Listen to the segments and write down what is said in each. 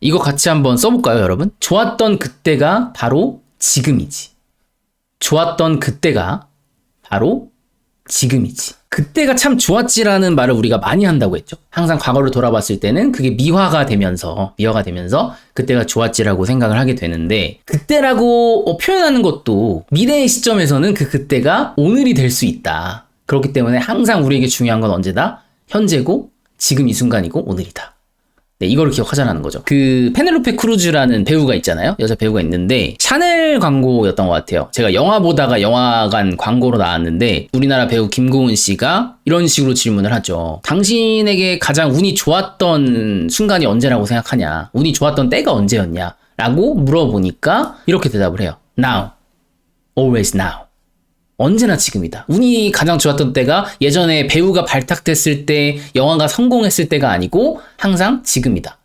이거 같이 한번 써볼까요, 여러분? 좋았던 그때가 바로 지금이지. 좋았던 그때가 바로 지금이지. 그때가 참 좋았지라는 말을 우리가 많이 한다고 했죠. 항상 과거를 돌아봤을 때는 그게 미화가 되면서, 미화가 되면서 그때가 좋았지라고 생각을 하게 되는데, 그때라고 어, 표현하는 것도 미래의 시점에서는 그 그때가 오늘이 될 수 있다. 그렇기 때문에 항상 우리에게 중요한 건 언제다? 현재고, 지금 이 순간이고, 오늘이다. 네, 이거를 기억하자라는 거죠. 그 페넬로페 크루즈라는 배우가 있잖아요. 여자 배우가 있는데 샤넬 광고였던 것 같아요. 제가 영화 보다가 영화관 광고로 나왔는데 우리나라 배우 김고은 씨가 이런 식으로 질문을 하죠. 당신에게 가장 운이 좋았던 순간이 언제라고 생각하냐? 운이 좋았던 때가 언제였냐? 라고 물어보니까 이렇게 대답을 해요. Now. Always now. 언제나 지금이다. 운이 가장 좋았던 때가 예전에 배우가 발탁됐을 때, 영화가 성공했을 때가 아니고 항상 지금이다.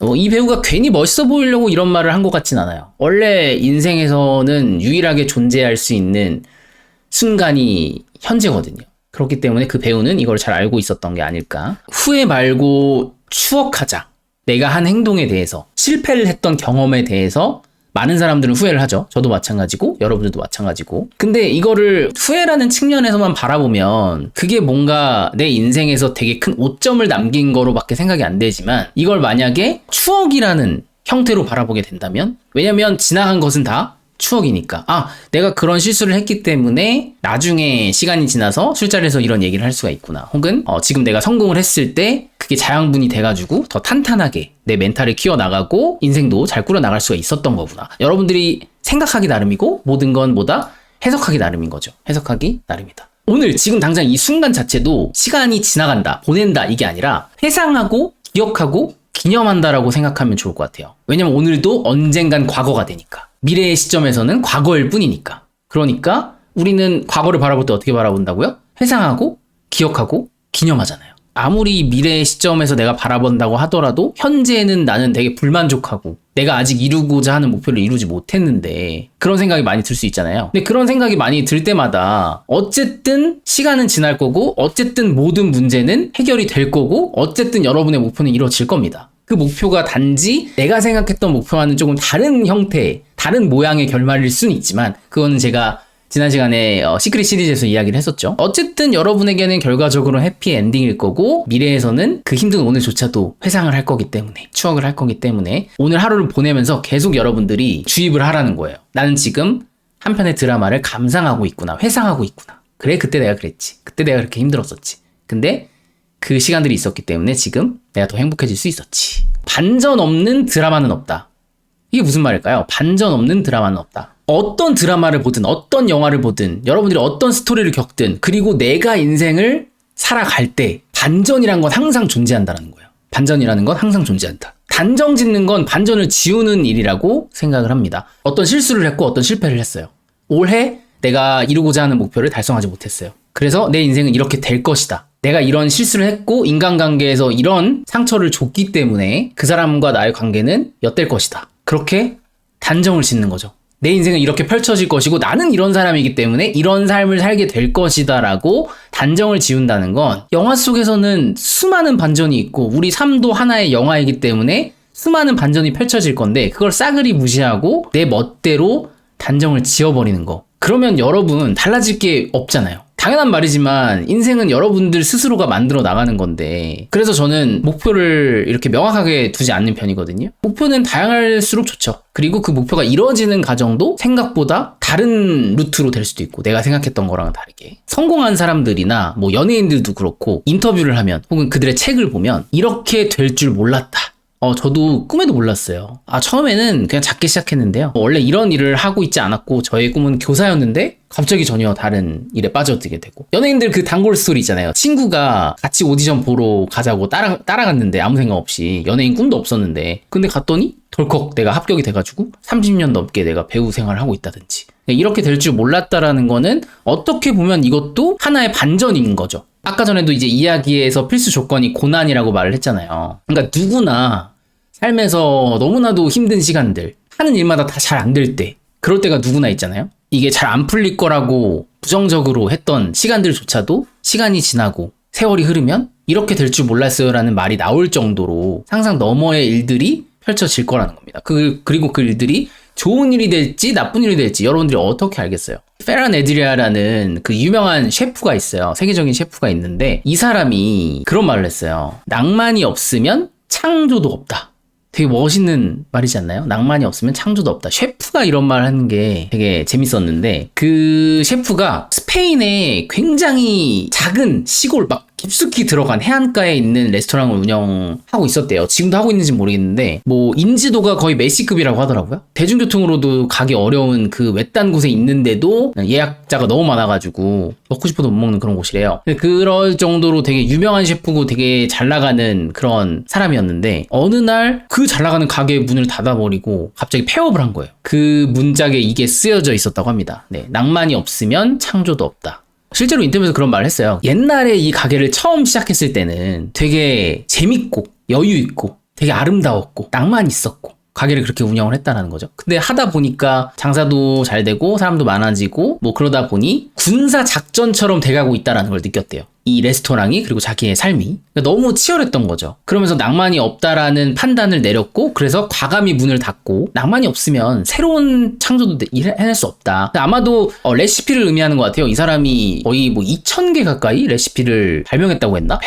어, 이 배우가 괜히 멋있어 보이려고 이런 말을 한 것 같진 않아요. 원래 인생에서는 유일하게 존재할 수 있는 순간이 현재거든요. 그렇기 때문에 그 배우는 이걸 잘 알고 있었던 게 아닐까. 후회 말고 추억하자. 내가 한 행동에 대해서, 실패를 했던 경험에 대해서 많은 사람들은 후회를 하죠. 저도 마찬가지고 여러분들도 마찬가지고. 근데 이거를 후회라는 측면에서만 바라보면 그게 뭔가 내 인생에서 되게 큰 오점을 남긴 거로밖에 생각이 안 되지만 이걸 만약에 추억이라는 형태로 바라보게 된다면 왜냐면 지나간 것은 다 추억이니까. 아, 내가 그런 실수를 했기 때문에 나중에 시간이 지나서 술자리에서 이런 얘기를 할 수가 있구나. 혹은 어, 지금 내가 성공을 했을 때 그게 자양분이 돼가지고 더 탄탄하게 내 멘탈을 키워나가고 인생도 잘 꾸려나갈 수가 있었던 거구나. 여러분들이 생각하기 나름이고 모든 건 뭐다? 해석하기 나름인 거죠. 해석하기 나름이다. 오늘 지금 당장 이 순간 자체도 시간이 지나간다, 보낸다 이게 아니라 회상하고 기억하고 기념한다라고 생각하면 좋을 것 같아요. 왜냐면 오늘도 언젠간 과거가 되니까. 미래의 시점에서는 과거일 뿐이니까. 그러니까 우리는 과거를 바라볼 때 어떻게 바라본다고요? 회상하고 기억하고 기념하잖아요. 아무리 미래의 시점에서 내가 바라본다고 하더라도 현재는 나는 되게 불만족하고 내가 아직 이루고자 하는 목표를 이루지 못했는데 그런 생각이 많이 들 수 있잖아요. 근데 그런 생각이 많이 들 때마다 어쨌든 시간은 지날 거고 어쨌든 모든 문제는 해결이 될 거고 어쨌든 여러분의 목표는 이루어질 겁니다. 그 목표가 단지 내가 생각했던 목표와는 조금 다른 형태, 다른 모양의 결말일 수는 있지만 그거는 제가 지난 시간에 어, 시크릿 시리즈에서 이야기를 했었죠. 어쨌든 여러분에게는 결과적으로 해피 엔딩일 거고 미래에서는 그 힘든 오늘조차도 회상을 할 거기 때문에 추억을 할 거기 때문에 오늘 하루를 보내면서 계속 여러분들이 주입을 하라는 거예요. 나는 지금 한 편의 드라마를 감상하고 있구나, 회상하고 있구나. 그래 그때 내가 그랬지. 그때 내가 그렇게 힘들었었지. 근데 그 시간들이 있었기 때문에 지금 내가 더 행복해질 수 있었지. 반전 없는 드라마는 없다. 이게 무슨 말일까요? 반전 없는 드라마는 없다. 어떤 드라마를 보든 어떤 영화를 보든 여러분들이 어떤 스토리를 겪든 그리고 내가 인생을 살아갈 때 반전이란 건 항상 존재한다는 거예요. 반전이라는 건 항상 존재한다. 단정 짓는 건 반전을 지우는 일이라고 생각을 합니다. 어떤 실수를 했고 어떤 실패를 했어요. 올해 내가 이루고자 하는 목표를 달성하지 못했어요. 그래서 내 인생은 이렇게 될 것이다. 내가 이런 실수를 했고 인간관계에서 이런 상처를 줬기 때문에 그 사람과 나의 관계는 엿될 것이다. 그렇게 단정을 짓는 거죠. 내 인생은 이렇게 펼쳐질 것이고 나는 이런 사람이기 때문에 이런 삶을 살게 될 것이다라고 단정을 지운다는 건 영화 속에서는 수많은 반전이 있고 우리 삶도 하나의 영화이기 때문에 수많은 반전이 펼쳐질 건데 그걸 싸그리 무시하고 내 멋대로 단정을 지어버리는 거. 그러면 여러분 달라질 게 없잖아요. 당연한 말이지만 인생은 여러분들 스스로가 만들어 나가는 건데 그래서 저는 목표를 이렇게 명확하게 두지 않는 편이거든요. 목표는 다양할수록 좋죠. 그리고 그 목표가 이루어지는 과정도 생각보다 다른 루트로 될 수도 있고 내가 생각했던 거랑은 다르게 성공한 사람들이나 뭐 연예인들도 그렇고 인터뷰를 하면 혹은 그들의 책을 보면 이렇게 될 줄 몰랐다. 어, 저도 꿈에도 몰랐어요. 아, 처음에는 그냥 작게 시작했는데요. 원래 이런 일을 하고 있지 않았고, 저의 꿈은 교사였는데, 갑자기 전혀 다른 일에 빠져들게 되고. 연예인들 그 단골 스토리 있잖아요. 친구가 같이 오디션 보러 가자고 따라, 따라갔는데, 아무 생각 없이. 연예인 꿈도 없었는데. 근데 갔더니, 덜컥 내가 합격이 돼가지고, 30년 넘게 내가 배우 생활을 하고 있다든지. 이렇게 될 줄 몰랐다라는 거는, 어떻게 보면 이것도 하나의 반전인 거죠. 아까 전에도 이제 이야기에서 필수 조건이 고난이라고 말을 했잖아요. 그러니까 누구나 삶에서 너무나도 힘든 시간들, 하는 일마다 다 잘 안 될 때, 그럴 때가 누구나 있잖아요. 이게 잘 안 풀릴 거라고 부정적으로 했던 시간들조차도 시간이 지나고 세월이 흐르면 이렇게 될 줄 몰랐어요라는 말이 나올 정도로 상상 너머의 일들이 펼쳐질 거라는 겁니다. 그 그리고 그 일들이 좋은 일이 될지 나쁜 일이 될지 여러분들이 어떻게 알겠어요? 페란 에드리아라는 그 유명한 셰프가 있어요. 세계적인 셰프가 있는데 이 사람이 그런 말을 했어요. 낭만이 없으면 창조도 없다. 되게 멋있는 말이지 않나요? 낭만이 없으면 창조도 없다. 셰프가 이런 말 하는 게 되게 재밌었는데 그 셰프가 스페인의 굉장히 작은 시골 막 깊숙이 들어간 해안가에 있는 레스토랑을 운영하고 있었대요. 지금도 하고 있는지 모르겠는데 뭐 인지도가 거의 메시급이라고 하더라고요. 대중교통으로도 가기 어려운 그 외딴 곳에 있는데도 예약자가 너무 많아가지고 먹고 싶어도 못 먹는 그런 곳이래요. 그럴 정도로 되게 유명한 셰프고 되게 잘 나가는 그런 사람이었는데 어느 날 그 잘 나가는 가게 문을 닫아버리고 갑자기 폐업을 한 거예요. 그 문짝에 이게 쓰여져 있었다고 합니다. 네, 낭만이 없으면 창조도 없다. 실제로 인터뷰에서 그런 말을 했어요. 옛날에 이 가게를 처음 시작했을 때는 되게 재밌고 여유 있고 되게 아름다웠고 낭만 있었고 가게를 그렇게 운영을 했다라는 거죠. 근데 하다 보니까 장사도 잘 되고 사람도 많아지고 뭐 그러다 보니 군사 작전처럼 돼가고 있다라는 걸 느꼈대요. 이 레스토랑이 그리고 자기의 삶이 그러니까 너무 치열했던 거죠. 그러면서 낭만이 없다라는 판단을 내렸고 그래서 과감히 문을 닫고 낭만이 없으면 새로운 창조도 해낼 수 없다. 아마도 어, 레시피를 의미하는 것 같아요. 이 사람이 거의 뭐 2,000개 가까이 레시피를 발명했다고 했나?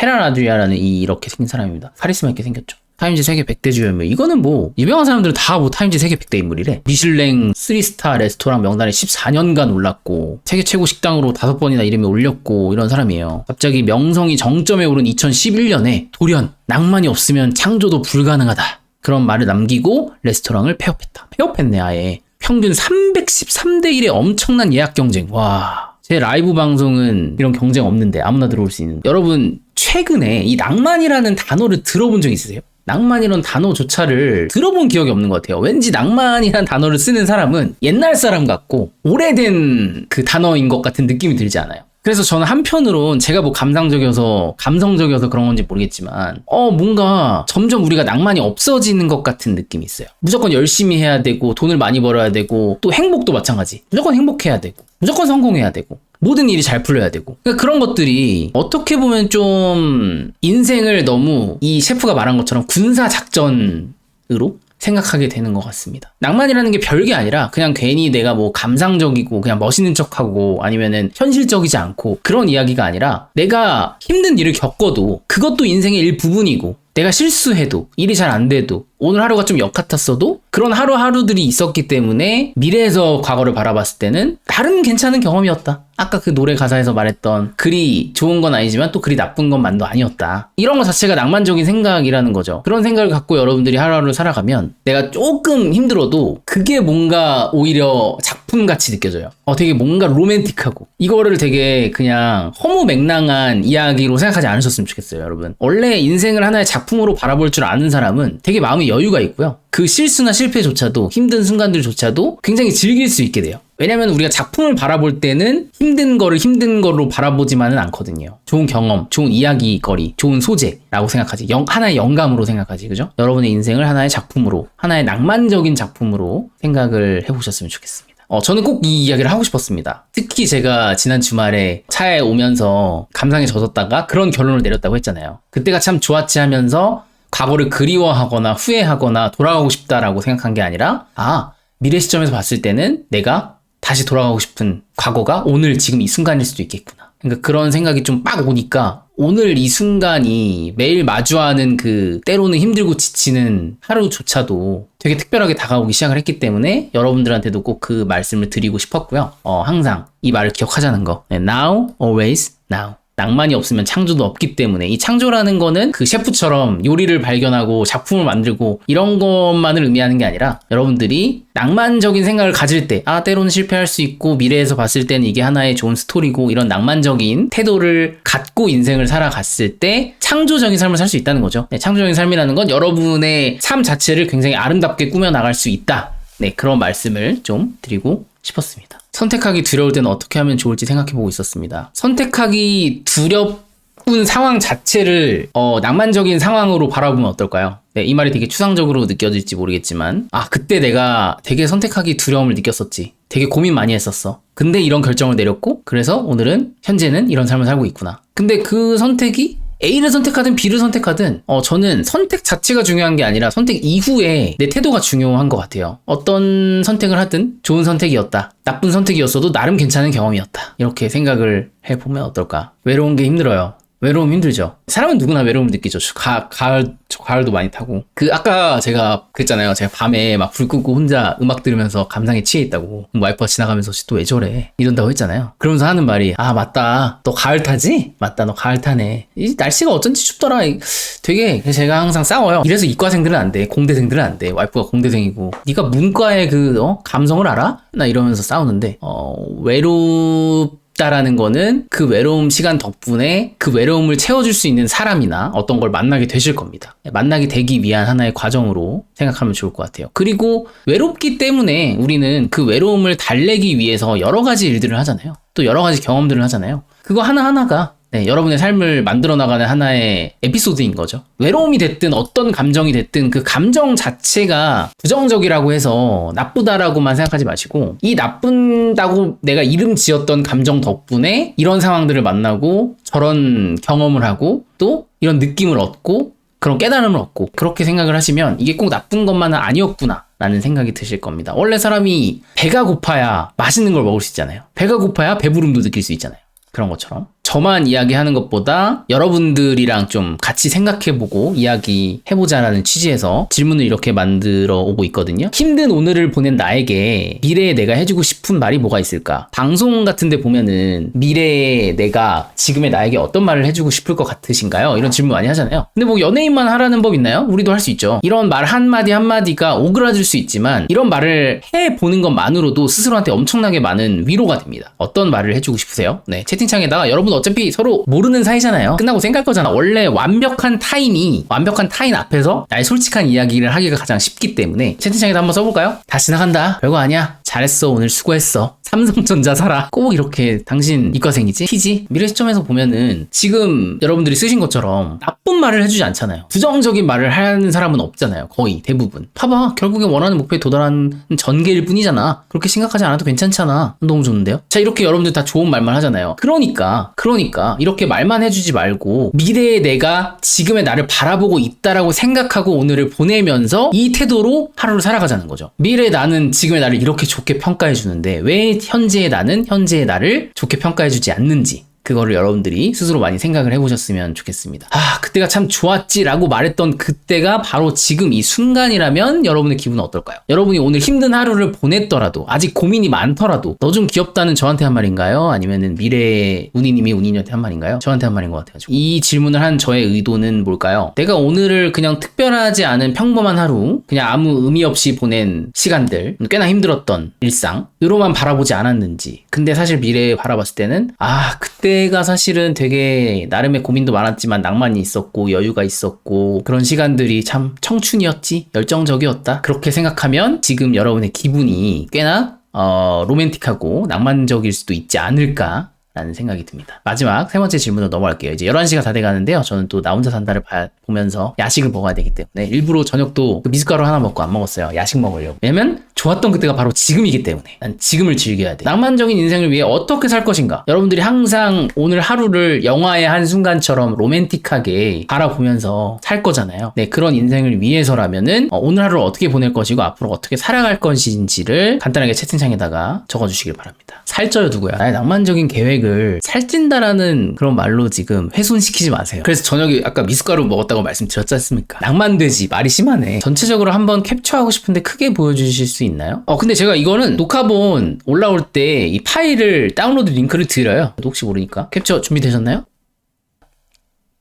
이 이렇게 생긴 사람입니다. 카리스마 있게 생겼죠. 타임즈 세계 100대 주연물. 이거는 뭐, 유명한 사람들은 다 뭐 타임즈 세계 100대 인물이래. 미슐랭 3스타 레스토랑 명단에 14년간 올랐고, 세계 최고 식당으로 다섯 번이나 이름이 올렸고, 이런 사람이에요. 갑자기 명성이 정점에 오른 2011년에 돌연, 낭만이 없으면 창조도 불가능하다. 그런 말을 남기고 레스토랑을 폐업했다. 폐업했네, 아예. 평균 313대 1의 엄청난 예약 경쟁. 와. 제 라이브 방송은 이런 경쟁 없는데 아무나 들어올 수 있는. 여러분, 최근에 이 낭만이라는 단어를 들어본 적 있으세요? 낭만이라는 단어조차를 들어본 기억이 없는 것 같아요. 왠지 낭만이라는 단어를 쓰는 사람은 옛날 사람 같고 오래된 그 단어인 것 같은 느낌이 들지 않아요. 그래서 저는 한편으론 제가 뭐 감상적이어서 감성적이어서 그런 건지 모르겠지만 어 뭔가 점점 우리가 낭만이 없어지는 것 같은 느낌이 있어요. 무조건 열심히 해야 되고 돈을 많이 벌어야 되고 또 행복도 마찬가지. 무조건 행복해야 되고 무조건 성공해야 되고 모든 일이 잘 풀려야 되고 그러니까 그런 것들이 어떻게 보면 좀 인생을 너무 이 셰프가 말한 것처럼 군사 작전으로 생각하게 되는 것 같습니다. 낭만이라는 게 별게 아니라 그냥 괜히 내가 뭐 감상적이고 그냥 멋있는 척하고 아니면은 현실적이지 않고 그런 이야기가 아니라 내가 힘든 일을 겪어도 그것도 인생의 일부분이고 내가 실수해도 일이 잘 안 돼도 오늘 하루가 좀 역같았어도 그런 하루하루들이 있었기 때문에 미래에서 과거를 바라봤을 때는 다른 괜찮은 경험이었다. 아까 그 노래 가사에서 말했던 글이 좋은 건 아니지만 또 글이 나쁜 것만도 아니었다. 이런 것 자체가 낭만적인 생각이라는 거죠. 그런 생각을 갖고 여러분들이 하루하루 살아가면 내가 조금 힘들어도 그게 뭔가 오히려 작품같이 느껴져요. 어, 되게 뭔가 로맨틱하고 이거를 되게 그냥 허무맹랑한 이야기로 생각하지 않으셨으면 좋겠어요, 여러분. 원래 인생을 하나의 작품 으로 바라볼 줄 아는 사람은 되게 마음에 여유가 있고요. 그 실수나 실패조차도 힘든 순간들조차도 굉장히 즐길 수 있게 돼요. 왜냐면 우리가 작품을 바라볼 때는 힘든 거를 힘든 거로 바라보지만은 않거든요. 좋은 경험, 좋은 이야기거리, 좋은 소재라고 생각하지. 영- 하나의 영감으로 생각하지. 그죠? 여러분의 인생을 하나의 작품으로, 하나의 낭만적인 작품으로 생각을 해보셨으면 좋겠습니다. 어, 저는 꼭 이 이야기를 하고 싶었습니다. 특히 제가 지난 주말에 차에 오면서 감상에 젖었다가 그런 결론을 내렸다고 했잖아요. 그때가 참 좋았지 하면서 과거를 그리워하거나 후회하거나 돌아가고 싶다라고 생각한 게 아니라, 아, 미래 시점에서 봤을 때는 내가 다시 돌아가고 싶은 과거가 오늘 지금 이 순간일 수도 있겠구나. 그러니까 그런 생각이 좀 빡 오니까 오늘 이 순간이 매일 마주하는 그 때로는 힘들고 지치는 하루조차도 되게 특별하게 다가오기 시작을 했기 때문에 여러분들한테도 꼭 그 말씀을 드리고 싶었고요. 어, 항상 이 말을 기억하자는 거. 네, now, always, now. 낭만이 없으면 창조도 없기 때문에 이 창조라는 거는 그 셰프처럼 요리를 발견하고 작품을 만들고 이런 것만을 의미하는 게 아니라 여러분들이 낭만적인 생각을 가질 때, 아, 때로는 실패할 수 있고 미래에서 봤을 때는 이게 하나의 좋은 스토리고 이런 낭만적인 태도를 갖고 인생을 살아갔을 때 창조적인 삶을 살 수 있다는 거죠. 네, 창조적인 삶이라는 건 여러분의 삶 자체를 굉장히 아름답게 꾸며 나갈 수 있다. 네, 그런 말씀을 좀 드리고 싶었습니다. 선택하기 두려울 때는 어떻게 하면 좋을지 생각해 보고 있었습니다. 선택하기 두렵은 상황 자체를 어, 낭만적인 상황으로 바라보면 어떨까요? 네, 이 말이 되게 추상적으로 느껴질지 모르겠지만 아 그때 내가 되게 선택하기 두려움을 느꼈었지. 되게 고민 많이 했었어. 근데 이런 결정을 내렸고 그래서 오늘은 현재는 이런 삶을 살고 있구나. 근데 그 선택이 A를 선택하든 B를 선택하든 어, 저는 선택 자체가 중요한 게 아니라 선택 이후에 내 태도가 중요한 것 같아요. 어떤 선택을 하든 좋은 선택이었다. 나쁜 선택이었어도 나름 괜찮은 경험이었다. 이렇게 생각을 해보면 어떨까? 외로운 게 힘들어요. 외로움 힘들죠. 사람은 누구나 외로움을 느끼죠. 저 가, 가을, 저 가을도 많이 타고. 그, 아까 제가 그랬잖아요. 제가 밤에 막 불 끄고 혼자 음악 들으면서 감상에 취해 있다고. 와이프가 지나가면서 또 왜 저래? 이런다고 했잖아요. 그러면서 하는 말이, 아, 맞다. 너 가을 타지? 맞다. 너 가을 타네. 이 날씨가 어쩐지 춥더라. 이- 되게 제가 항상 싸워요. 이래서 이과생들은 안 돼. 공대생들은 안 돼. 와이프가 공대생이고. 네가 문과의 그, 어? 감성을 알아? 나 이러면서 싸우는데, 어, 외롭, 다라는 거는 그 외로움 시간 덕분에 그 외로움을 채워줄 수 있는 사람이나 어떤 걸 만나게 되실 겁니다. 만나게 되기 위한 하나의 과정으로 생각하면 좋을 것 같아요. 그리고 외롭기 때문에 우리는 그 외로움을 달래기 위해서 여러 가지 일들을 하잖아요. 또 여러 가지 경험들을 하잖아요. 그거 하나하나가 네, 여러분의 삶을 만들어 나가는 하나의 에피소드인 거죠. 외로움이 됐든 어떤 감정이 됐든 그 감정 자체가 부정적이라고 해서 나쁘다라고만 생각하지 마시고 이 나쁜다고 내가 이름 지었던 감정 덕분에 이런 상황들을 만나고 저런 경험을 하고 또 이런 느낌을 얻고 그런 깨달음을 얻고 그렇게 생각을 하시면 이게 꼭 나쁜 것만은 아니었구나 라는 생각이 드실 겁니다. 원래 사람이 배가 고파야 맛있는 걸 먹을 수 있잖아요. 배가 고파야 배부름도 느낄 수 있잖아요. 그런 것처럼 저만 이야기하는 것보다 여러분들이랑 좀 같이 생각해보고 이야기해보자라는 취지에서 질문을 이렇게 만들어 오고 있거든요. 힘든 오늘을 보낸 나에게 미래에 내가 해주고 싶은 말이 뭐가 있을까? 방송 같은 데 보면은 미래에 내가 지금의 나에게 어떤 말을 해주고 싶을 것 같으신가요? 이런 질문 많이 하잖아요. 근데 뭐 연예인만 하라는 법 있나요? 우리도 할 수 있죠. 이런 말 한마디 한마디가 오그라들 수 있지만 이런 말을 해보는 것만으로도 스스로한테 엄청나게 많은 위로가 됩니다. 어떤 말을 해주고 싶으세요? 네, 채팅창에다가 여러분 어차피 서로 모르는 사이잖아요. 끝나고 생각할 거잖아. 원래 완벽한 타인이 완벽한 타인 앞에서 나의 솔직한 이야기를 하기가 가장 쉽기 때문에 채팅창에다 한번 써볼까요? 다 지나간다. 별거 아니야. 잘했어. 오늘 수고했어. 삼성전자 사라. 꼭 이렇게 당신 이과생이지? 티지? 미래 시점에서 보면은 지금 여러분들이 쓰신 것처럼 나쁜 말을 해주지 않잖아요. 부정적인 말을 하는 사람은 없잖아요. 거의 대부분. 봐봐. 결국에 원하는 목표에 도달하는 전개일 뿐이잖아. 그렇게 생각하지 않아도 괜찮잖아. 너무 좋은데요? 자, 이렇게 여러분들 다 좋은 말만 하잖아요. 그러니까, 그러니까 이렇게 말만 해주지 말고 미래의 내가 지금의 나를 바라보고 있다라고 생각하고 오늘을 보내면서 이 태도로 하루를 살아가자는 거죠. 미래의 나는 지금의 나를 이렇게 좋게 평가해 주는데 왜 현재의 나는 현재의 나를 좋게 평가해 주지 않는지 그거를 여러분들이 스스로 많이 생각을 해보셨으면 좋겠습니다. 아, 그때가 참 좋았지라고 말했던 그때가 바로 지금 이 순간이라면 여러분의 기분은 어떨까요? 여러분이 오늘 힘든 하루를 보냈더라도 아직 고민이 많더라도 너 좀 귀엽다는 저한테 한 말인가요? 아니면은 미래의 운이님이 운이님한테 한 말인가요? 저한테 한 말인 것 같아가지고 이 질문을 한 저의 의도는 뭘까요? 내가 오늘을 그냥 특별하지 않은 평범한 하루 그냥 아무 의미 없이 보낸 시간들 꽤나 힘들었던 일상 으로만 바라보지 않았는지 근데 사실 미래에 바라봤을 때는 아 그때 가 사실은 되게 나름의 고민도 많았지만 낭만이 있었고 여유가 있었고 그런 시간들이 참 청춘이었지 열정적이었다. 그렇게 생각하면 지금 여러분의 기분이 꽤나 어, 로맨틱하고 낭만적일 수도 있지 않을까 라는 생각이 듭니다. 마지막 세 번째 질문으로 넘어갈게요. 이제 11시가 다 돼가는데요. 저는 또 나 혼자 산다를 봐- 보면서 야식을 먹어야 되기 때문에 일부러 저녁도 그 미숫가루 하나 먹고 안 먹었어요. 야식 먹으려고. 왜냐면 좋았던 그때가 바로 지금이기 때문에 난 지금을 즐겨야 돼. 낭만적인 인생을 위해 어떻게 살 것인가? 여러분들이 항상 오늘 하루를 영화의 한 순간처럼 로맨틱하게 바라보면서 살 거잖아요. 네, 그런 인생을 위해서라면은 어, 오늘 하루를 어떻게 보낼 것이고 앞으로 어떻게 살아갈 것인지를 간단하게 채팅창에다가 적어주시길 바랍니다. 살쪄요 누구야? 나의 낭만적인 계획을 살찐다라는 그런 말로 지금 훼손시키지 마세요. 그래서 저녁에 아까 미숫가루 먹었다고 말씀드렸지 않습니까? 낭만되지 말이 심하네. 전체적으로 한번 캡처하고 싶은데 크게 보여주실 수 있나요? 어 근데 제가 이거는 녹화본 올라올 때 이 파일을 다운로드 링크를 드려요. 혹시 모르니까 캡처 준비되셨나요?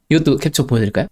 이것도 캡처 보여드릴까요?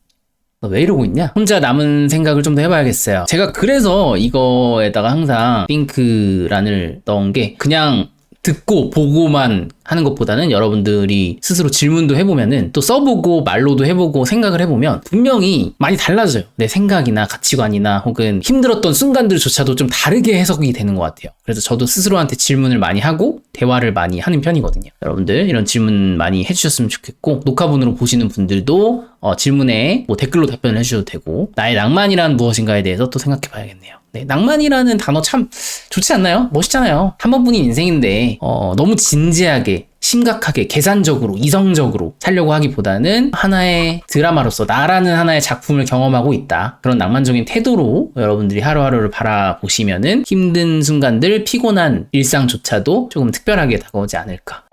너왜 이러고 있냐? 혼자 남은 생각을 좀 더 해봐야겠어요. 제가 그래서 이거에다가 항상 링크란을 넣은 게 그냥 듣고 보고만 하는 것보다는 여러분들이 스스로 질문도 해보면은 또 써보고 말로도 해보고 생각을 해보면 분명히 많이 달라져요. 내 생각이나 가치관이나 혹은 힘들었던 순간들조차도 좀 다르게 해석이 되는 것 같아요. 그래서 저도 스스로한테 질문을 많이 하고 대화를 많이 하는 편이거든요. 여러분들 이런 질문 많이 해주셨으면 좋겠고 녹화본으로 보시는 분들도 어, 질문에 뭐 댓글로 답변을 해주셔도 되고 나의 낭만이란 무엇인가에 대해서 또 생각해 봐야겠네요. 네, 낭만이라는 단어 참 좋지 않나요? 멋있잖아요. 한 번뿐인 인생인데 어, 너무 진지하게 심각하게 계산적으로 이성적으로 살려고 하기보다는 하나의 드라마로서 나라는 하나의 작품을 경험하고 있다 그런 낭만적인 태도로 여러분들이 하루하루를 바라보시면은 힘든 순간들 피곤한 일상조차도 조금 특별하게 다가오지 않을까